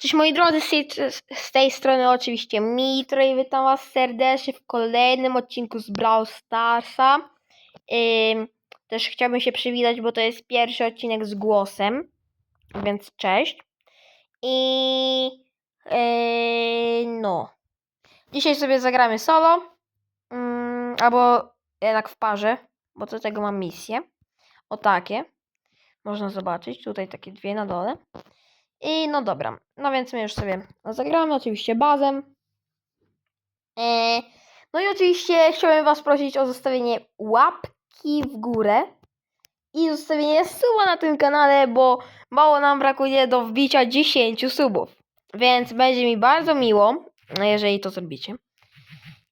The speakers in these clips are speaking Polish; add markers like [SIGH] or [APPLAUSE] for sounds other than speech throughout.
Cześć moi drodzy, z tej, strony oczywiście Mitro i witam was serdecznie w kolejnym odcinku z Brawl Starsa. Też chciałbym się przywitać, bo to jest pierwszy odcinek z głosem, więc cześć. I yy, no, dzisiaj sobie zagramy solo, Ym, albo jednak w parze, bo do tego mam misję. O takie, można zobaczyć, tutaj takie dwie na dole. I no dobra, no więc my już sobie zagramy, oczywiście bazem. E, no i oczywiście chciałem Was prosić o zostawienie łapki w górę i zostawienie suba na tym kanale, bo mało nam brakuje do wbicia 10 subów. Więc będzie mi bardzo miło, no jeżeli to zrobicie.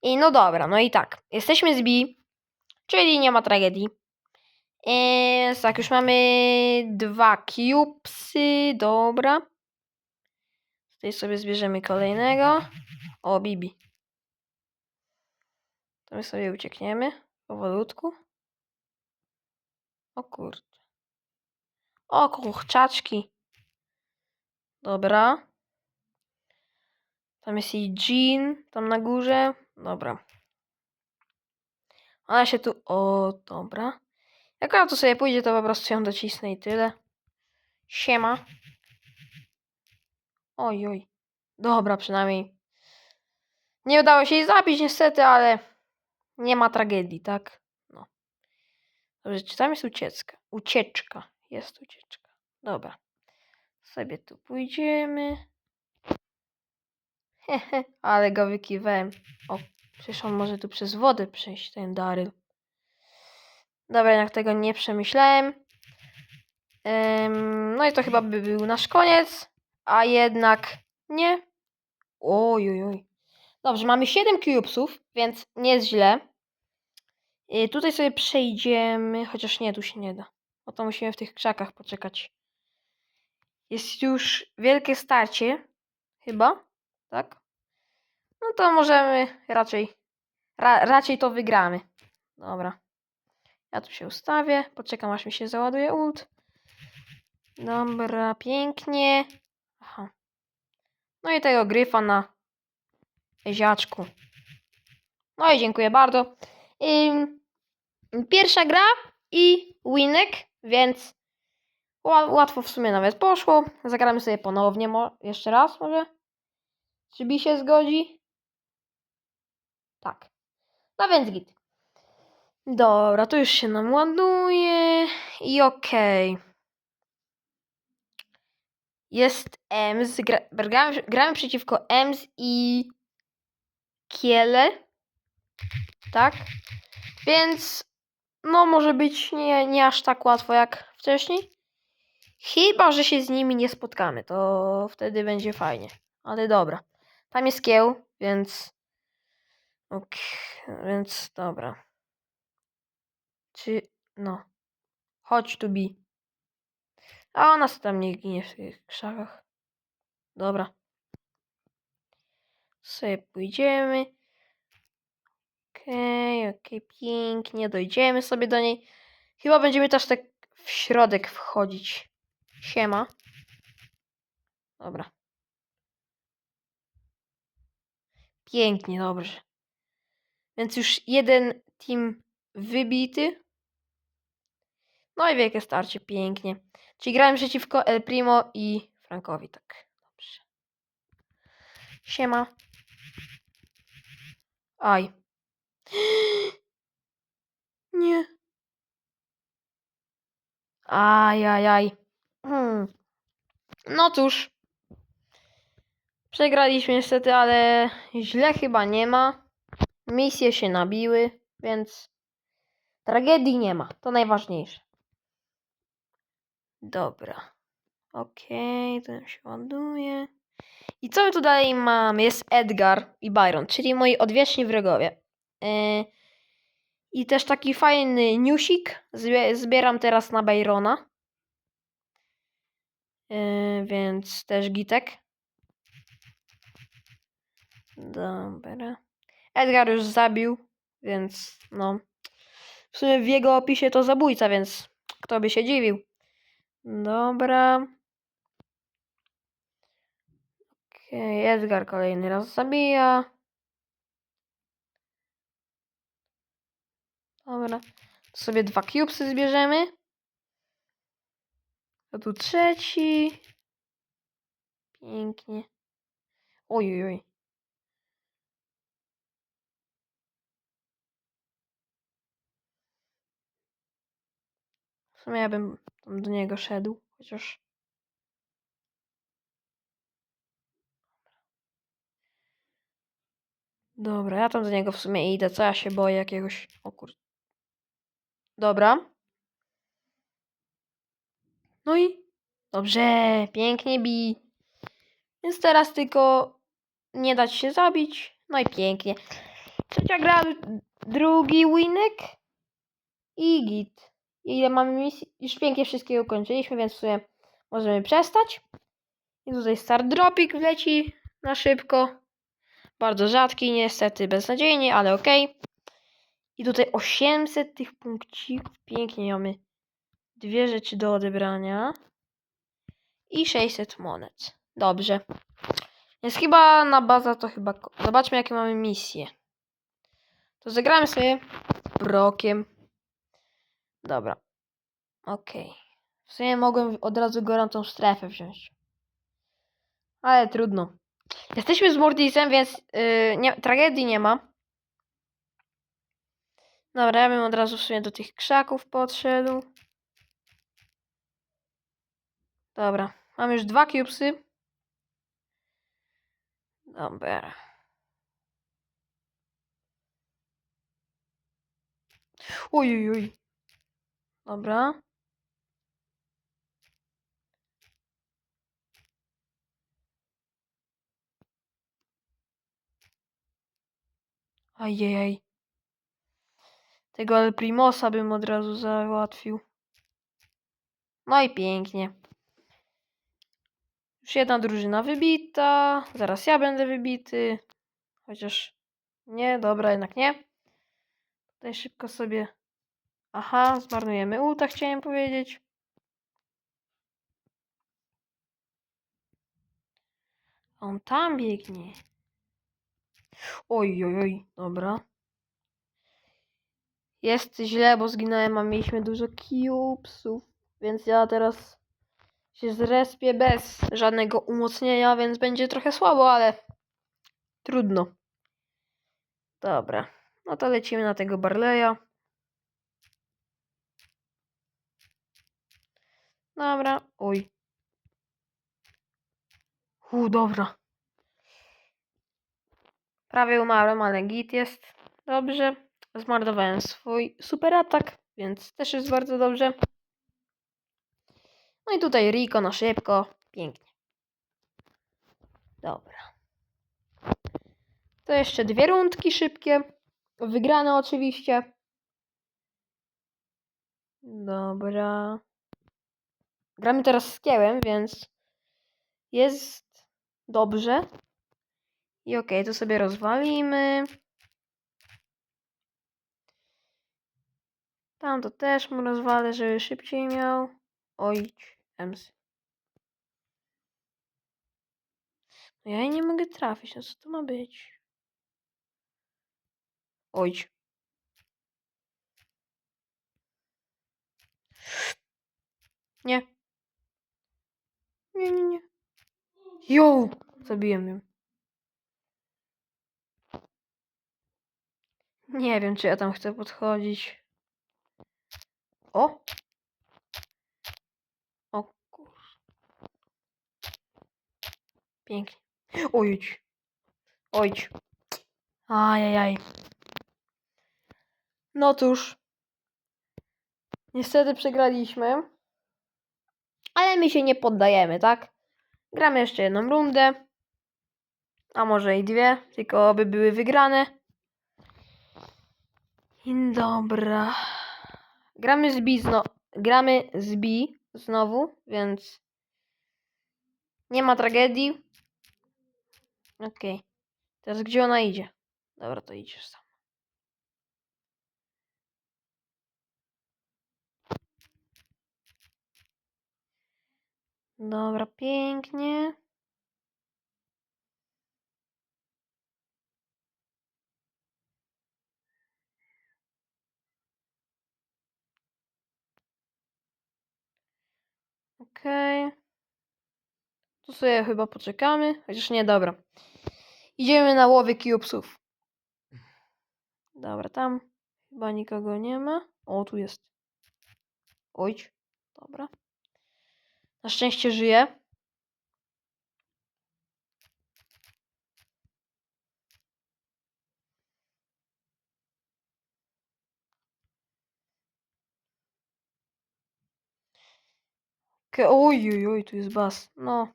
I no dobra, no i tak, jesteśmy z B, czyli nie ma tragedii. E, Więc tak, już mamy dwa cubesy, dobra. Tutaj sobie zbierzemy kolejnego. O, Bibi. To my sobie uciekniemy powolutku. O kurde. O, kurczaczki. Dobra. Tam jest i Jean, tam na górze. Dobra. Ona się tu... O, dobra. Jak tu sobie pójdzie, to po prostu ją docisnę i tyle. Siema. Oj, oj. Dobra, przynajmniej. Nie udało się jej zabić niestety, ale nie ma tragedii, tak? No. Dobrze, czy tam jest ucieczka? Ucieczka. Jest ucieczka. Dobra. Sobie tu pójdziemy. Hehe, [LAUGHS] ale go wykiwałem. O, przecież on może tu przez wodę przejść, ten Daryl. Dobra, jednak tego nie przemyślałem. Em, no i to chyba by był nasz koniec. A jednak nie. Oj, oj. Dobrze, mamy 7 cubesów, więc nie jest źle. I tutaj sobie przejdziemy, chociaż nie, tu się nie da. No to musimy w tych krzakach poczekać. Jest już wielkie starcie, chyba, tak? No to możemy raczej, ra, raczej to wygramy. Dobra. Ja tu się ustawię, poczekam aż mi się załaduje ult. Dobra, pięknie. Aha. No i tego gryfa na ziaczku. No i dziękuję bardzo. Ym, pierwsza gra i winek, więc ła- łatwo w sumie nawet poszło. Zagramy sobie ponownie, jeszcze raz może. Czy Bi się zgodzi? Tak. No więc git. Dobra, to już się nam ładuje i okej. Jest Ems. Gra, gramy, gramy przeciwko Ems i Kiele. Tak? Więc no może być nie, nie aż tak łatwo jak wcześniej. Chyba, że się z nimi nie spotkamy, to wtedy będzie fajnie. Ale dobra. Tam jest kieł, więc. Ok, więc dobra. Czy. No. Chodź tu, Bi. A ona sobie tam nie ginie w tych krzakach. Dobra. Sobie pójdziemy. Okej, okej, pięknie. Dojdziemy sobie do niej. Chyba będziemy też tak w środek wchodzić. Siema. Dobra. Pięknie, dobrze. Więc już jeden team wybity. No i wielkie starcie, pięknie. Czyli grałem przeciwko El Primo i Frankowi, tak. Dobrze. Siema. Aj. [GASPS] Nie. Aj, aj, aj. Hmm. No cóż. Przegraliśmy niestety, ale źle chyba nie ma. Misje się nabiły, więc tragedii nie ma. To najważniejsze. Dobra. Okej, to nam się ładuje. I co my tu dalej mamy? Jest Edgar i Byron, czyli moi odwieczni wrogowie. Yy, I też taki fajny newsik. Zbie- zbieram teraz na Byrona. Yy, więc też gitek. Dobra. Edgar już zabił, więc no. W sumie w jego opisie to zabójca, więc kto by się dziwił. Dobra. Okej, Edgar kolejny raz zabija. Dobra. To sobie dwa cubesy zbierzemy. A tu trzeci. Pięknie. Oj, oj, oj. W sumie ja bym tam do niego szedł, chociaż... Dobra, ja tam do niego w sumie idę, co ja się boję jakiegoś... O kur... Dobra. No i... Dobrze, pięknie bi. Więc teraz tylko nie dać się zabić. No i pięknie. Trzecia gra, drugi winek i git. Ile mamy misji? Już pięknie wszystkie ukończyliśmy, więc w sumie możemy przestać. I tutaj start dropik wleci na szybko. Bardzo rzadki, niestety beznadziejnie, ale ok. I tutaj 800 tych punkcików. Pięknie mamy dwie rzeczy do odebrania. I 600 monet. Dobrze. Więc chyba na baza to chyba... Zobaczmy jakie mamy misje. To zagramy sobie brokiem. Dobra. Okej. W sumie mogłem od razu gorącą strefę wziąć. Ale trudno. Jesteśmy z Mortisem, więc yy, nie, tragedii nie ma. Dobra, ja bym od razu w sumie do tych krzaków podszedł. Dobra, mam już dwa cubesy. Dobra. Uj, uj, uj. Dobra. Ajej. Tego El Primosa bym od razu załatwił. No i pięknie. Już jedna drużyna wybita. Zaraz ja będę wybity. Chociaż nie, dobra, jednak nie. Tutaj szybko sobie. Aha, zmarnujemy ulta, chciałem powiedzieć. On tam biegnie. Oj, oj, oj, dobra. Jest źle, bo zginąłem, a mieliśmy dużo cubesów. Więc ja teraz się zrespię bez żadnego umocnienia, więc będzie trochę słabo, ale trudno. Dobra, no to lecimy na tego Barleya. Dobra, oj. U, dobra. Prawie umarłem, ale git jest. Dobrze. Zmarnowałem swój super atak, więc też jest bardzo dobrze. No i tutaj Rico na szybko. Pięknie. Dobra. To jeszcze dwie rundki szybkie. Wygrane oczywiście. Dobra. Gramy teraz z kiełem, więc jest dobrze. I okej, to sobie rozwalimy. Tam to też mu rozwalę, żeby szybciej miał. Oj, ems. No ja nie mogę trafić, no co to ma być? Oj. Nie. Nie, nie, nie. Jo! Zabiłem ją. Nie wiem, czy ja tam chcę podchodzić. O! O kur... Pięknie. Ojć. Ojć. Ajajaj. No cóż. Niestety przegraliśmy. Ale my się nie poddajemy, tak? Gramy jeszcze jedną rundę. A może i dwie, tylko aby były wygrane. Dobra. Gramy z B zno... Gramy z B znowu, więc nie ma tragedii. Okej. Teraz gdzie ona idzie? Dobra, to idziesz sam. Dobra, pięknie. Okej. Okay. Tu sobie chyba poczekamy. Chociaż nie, dobra. Idziemy na łowy kiupsów. Dobra, tam chyba nikogo nie ma. O, tu jest. Ojcz. Dobra. Na szczęście żyje. Oj, oj, oj, tu jest bas. No.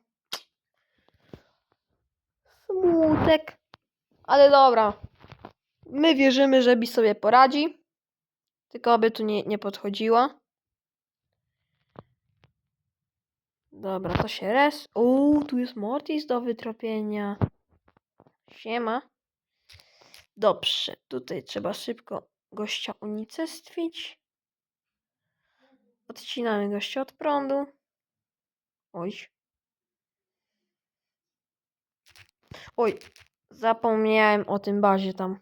Smutek. Ale dobra. My wierzymy, że Bi sobie poradzi. Tylko aby tu nie, nie podchodziła. Dobra, to się res. O, tu jest Mortis do wytropienia. Siema. Dobrze, tutaj trzeba szybko gościa unicestwić. Odcinamy gościa od prądu. Oj. Oj, zapomniałem o tym bazie tam.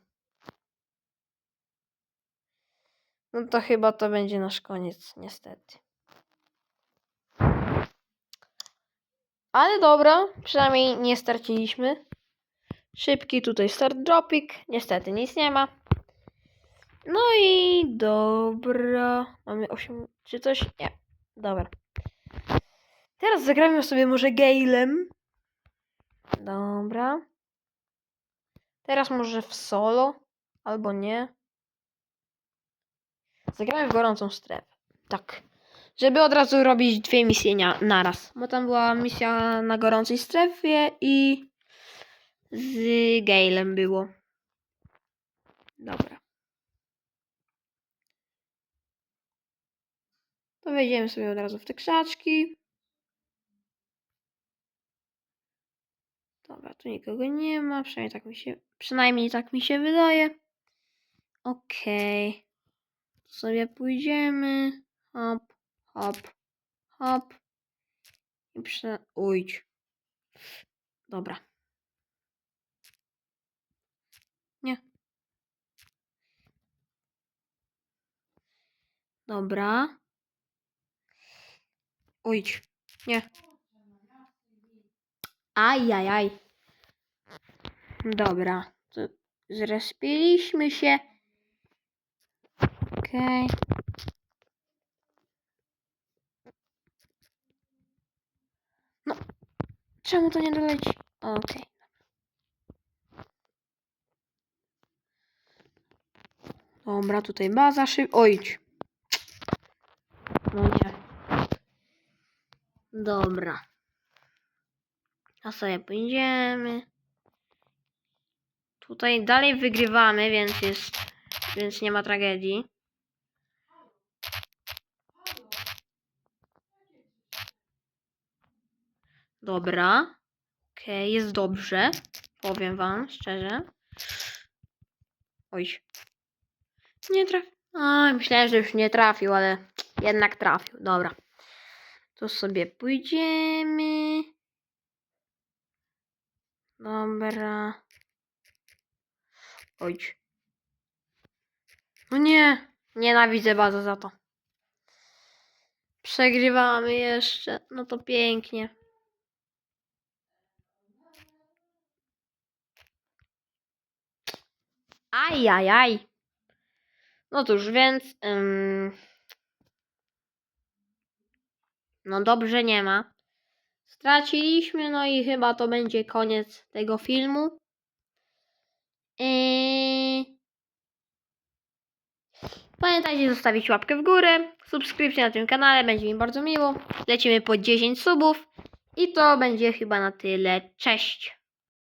No to chyba to będzie nasz koniec, niestety. Ale dobra, przynajmniej nie straciliśmy. Szybki tutaj start dropik. Niestety nic nie ma. No i dobra. Mamy 8 czy coś? Nie. Dobra. Teraz zagramy sobie może Galem. Dobra. Teraz może w solo. Albo nie. Zagramy w gorącą strefę. Tak. Żeby od razu robić dwie misje na, naraz. Bo tam była misja na gorącej strefie i z Galem było. Dobra. To wejdziemy sobie od razu w te krzaczki. Dobra, tu nikogo nie ma, przynajmniej tak mi się, przynajmniej tak mi się wydaje. Okej. Tu sobie pójdziemy. Hop, hop, hop. I prze... Ujdź. Dobra. Nie. Dobra. Ujdź. Nie. Ajajaj. Dobra. To zrespiliśmy się. Okej. No. Czemu to nie doleci? Okej. Dobra, tutaj baza szyb... Ojdź. No nie. Dobra. A sobie pójdziemy. Tutaj dalej wygrywamy, więc jest. Więc nie ma tragedii. Dobra. Okej, jest dobrze. Powiem wam szczerze. Oj. Nie trafił. Oj, myślałem, że już nie trafił, ale jednak trafił. Dobra. Tu sobie pójdziemy. Dobra. Oj. No nie. Nienawidzę bardzo za to. Przegrywamy jeszcze. No to pięknie. Ajajaj. No cóż, więc... ym, no dobrze nie ma. Straciliśmy, no i chyba to będzie koniec tego filmu. Yy... Pamiętajcie zostawić łapkę w górę, subskrypcję na tym kanale, będzie mi bardzo miło. Lecimy po 10 subów i to będzie chyba na tyle. Cześć!